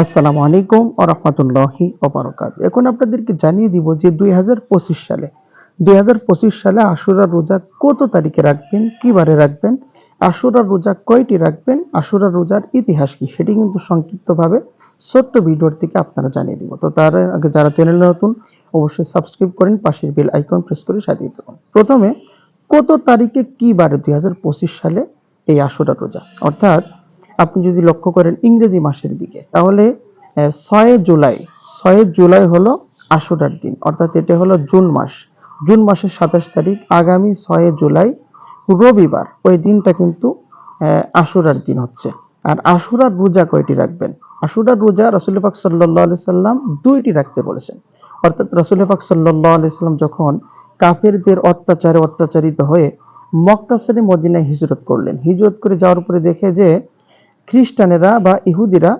আসসালামু আলাইকুম ও রহমতুল্লাহি ওবরাকাত এখন আপনাদেরকে জানিয়ে দিব যে দুই হাজার পঁচিশ সালে, দুই হাজার পঁচিশ সালে আশুরা রোজা কত তারিখে রাখবেন, কিবারে রাখবেন আশুরা রোজা কয়টি রাখবেন আশুরা রোজার ইতিহাস কি সেটি কিন্তু সংক্ষিপ্তভাবে ছোট্ট ভিডিওর থেকে আপনারা জানিয়ে দিব। তো তার আগে যারা চ্যানেলে নতুন, অবশ্যই সাবস্ক্রাইব করেন, পাশের বেল আইকন প্রেস করে সাজিয়ে দেবেন প্রথমে, কত তারিখে কি বারে দুই হাজার পঁচিশ সালে এই আশুরা রোজা? অর্থাৎ আপনি যদি লক্ষ্য করেন ইংরেজি মাসের দিকে, তাহলে ছয় জুলাই ছয় জুলাই হলো আশুরার দিন, অর্থাৎ এটা হলো জুন মাস। জুন মাসের সাতাশ তারিখ, আগামী ছয় জুলাই, রবিবার, ওই দিনটা কিন্তু আশুরার দিন হচ্ছে। আর আশুরার রোজা কয়টি রাখবেন? আশুরার রোজা রসুল পাক সাল্লাহ আলি সাল্লাম দুইটি রাখতে বলেছেন। অর্থাৎ রসুল পাক সাল্লাহ আলি সাল্লাম যখন কাফেরদের অত্যাচারে অত্যাচারিত হয়ে মক্কা ছেড়ে মদিনায় হিজরত করলেন, হিজরত করে যাওয়ার পরে দেখে যে খ্রিস্টানেরা বা ইহুদিরা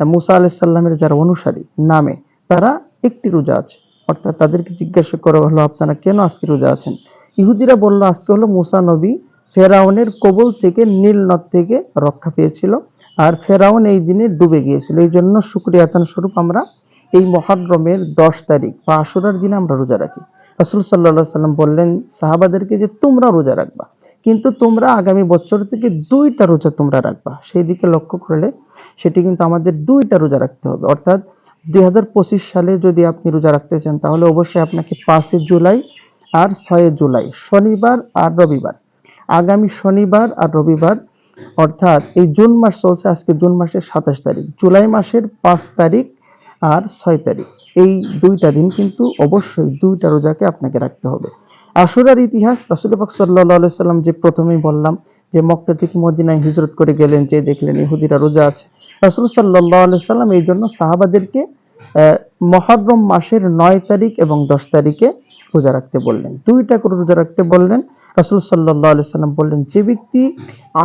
মুসা আলাইসাল্লামের যারা অনুসারী নামে, তারা একটি রোজা আছে। অর্থাৎ তাদেরকে জিজ্ঞাসা করা হলো, আপনারা কেন আজকে রোজা আছেন? ইহুদিরা বলল, আজকে হলো মুসা নবী ফেরাউনের কবল থেকে, নীল নদ থেকে রক্ষা পেয়েছিল আর ফেরাউন এই দিনে ডুবে গিয়েছিল। এই জন্য শুক্রিয়াতান স্বরূপ আমরা এই মহারমের দশ তারিখ বা আশুরার দিনে আমরা রোজা রাখি। রসুল সাল্লা সাল্লাম বললেন, সাহাবাদেরকে যে তোমরা রোজা রাখবা কিন্তু তোমরা আগামী বছর থেকে দুইটা রোজা তোমরা রাখবা। সেই দিকে লক্ষ্য করলে সেটি কিন্তু আমাদের দুইটা রোজা রাখতে হবে। অর্থাৎ দুই হাজার পঁচিশ সালে যদি আপনি রোজা রাখতে চান, তাহলে অবশ্যই আপনাকে পাঁচই জুলাই আর ছয় জুলাই, শনিবার আর রবিবার। আগামী শনিবার আর রবিবার, অর্থাৎ এই জুন মাস চলছে, আজকে জুন মাসের সাতাশ তারিখ। জুলাই মাসের পাঁচ তারিখ আর ছয় তারিখ। এই দুইটা দিন কিন্তু অবশ্যই দুইটা রোজাকে আপনাকে রাখতে হবে। আশুরার ইতিহাস রাসুল পাক সাল্লাহ সাল্লাম যে প্রথমেই বললাম যে মক্কা থেকে মদিনায় হিজরত করে গেলেন, যে দেখলেন ইহুদিরা রোজা আছে। রাসুল সাল্লাহ সাল্লাম এই জন্য সাহাবাদেরকে মহরম মাসের নয় তারিখ এবং দশ তারিখে রোজা রাখতে বললেন। দুইটা করে রোজা রাখতে বললেন। রাসুল সাল্লাহ সাল্লাম বললেন, যে ব্যক্তি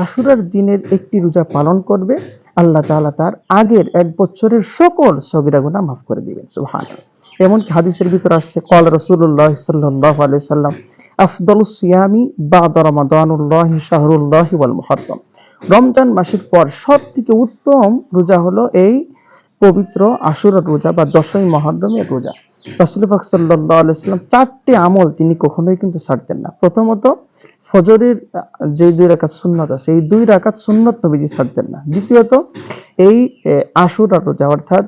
আশুরার দিনের একটি রোজা পালন করবে, আল্লাহ তাআলা তার আগের এক বছরের সকল সগিরা গুনাহ মাফ করে দিবেন। সুবহান এমনকি হাদিসের ভিতর আসছে, কল রসুল্লাহ সাল্লাহ আলাইহি সাল্লাম আফদলুস সিয়ামি বাদ রমাদানুল্লাহ শাহরুল্লাহ ওয়াল মুহররম। রমজান মাসের পর সব থেকে উত্তম রোজা হলো এই পবিত্র আশুরার রোজা বা দশই মহররমের রোজা। রাসূল পাক সাল্লাল্লাহু আলাইহি সাল্লাম চারটি আমল তিনি কখনোই কিন্তু ছাড়তেন না। প্রথমত ফজরের যে দুই রাকাত সুন্নত আছে, এই দুই রাকাত সুন্নত নবীজি ছাড়তেন না। দ্বিতীয়ত, এই আশুরা রোজা, অর্থাৎ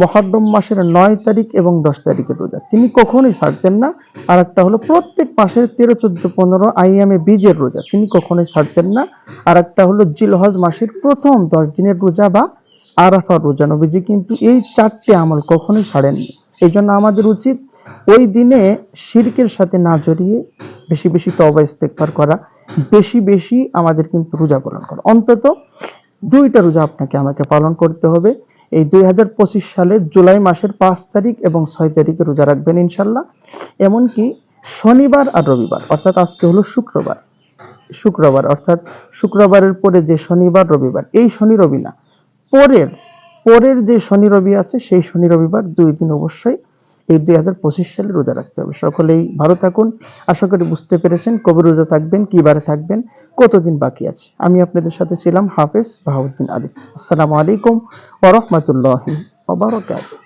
মহররম মাসের নয় তারিখ এবং দশ তারিখের রোজা, তিনি কখনোই ছাড়তেন না। আর একটা হলো, প্রত্যেক মাসের তেরো, চোদ্দ, পনেরো আইএমএ বীজের রোজা, তিনি কখনোই ছাড়তেন না। আর একটা হলো, জিলহজ মাসের প্রথম দশ দিনের রোজা বা আরাফার রোজা, নবীজি কিন্তু এই চারটি আমল কখনোই ছাড়েননি। এই জন্য আমাদের উচিত ওই দিনে শিরকের সাথে না জড়িয়ে বেশি বেশি তবা ইস্তেকবার করা, বেশি বেশি আমাদের কিন্তু রোজা পালন করা। অন্তত দুইটা রোজা আপনাকে আমাকে পালন করতে হবে। এই দুই হাজার পঁচিশ সালে জুলাই মাসের পাঁচ তারিখ এবং ছয় তারিখে রোজা রাখবেন ইনশাল্লাহ। এমনকি শনিবার আর রবিবার, অর্থাৎ আজকে হলো শুক্রবার। শুক্রবার, অর্থাৎ শুক্রবারের পরে যে শনিবার রবিবার। এই শনি রবি না, পরের পরের যে শনি রবি আছে, সেই শনি রবিবার দুই দিন অবশ্যই এই দুই হাজার পঁচিশ সালে রোজা রাখতে হবে। সকলেই ভালো থাকুন। আশা করি বুঝতে পেরেছেন কবে রোজা থাকবেন, কি বারে থাকবেন, কতদিন বাকি আছে। আমি আপনাদের সাথে ছিলাম হাফেজ বাহাউদ্দিন আলী আসসালামু আলাইকুম ওরহমতুল্লাহ ওবারকাতুহ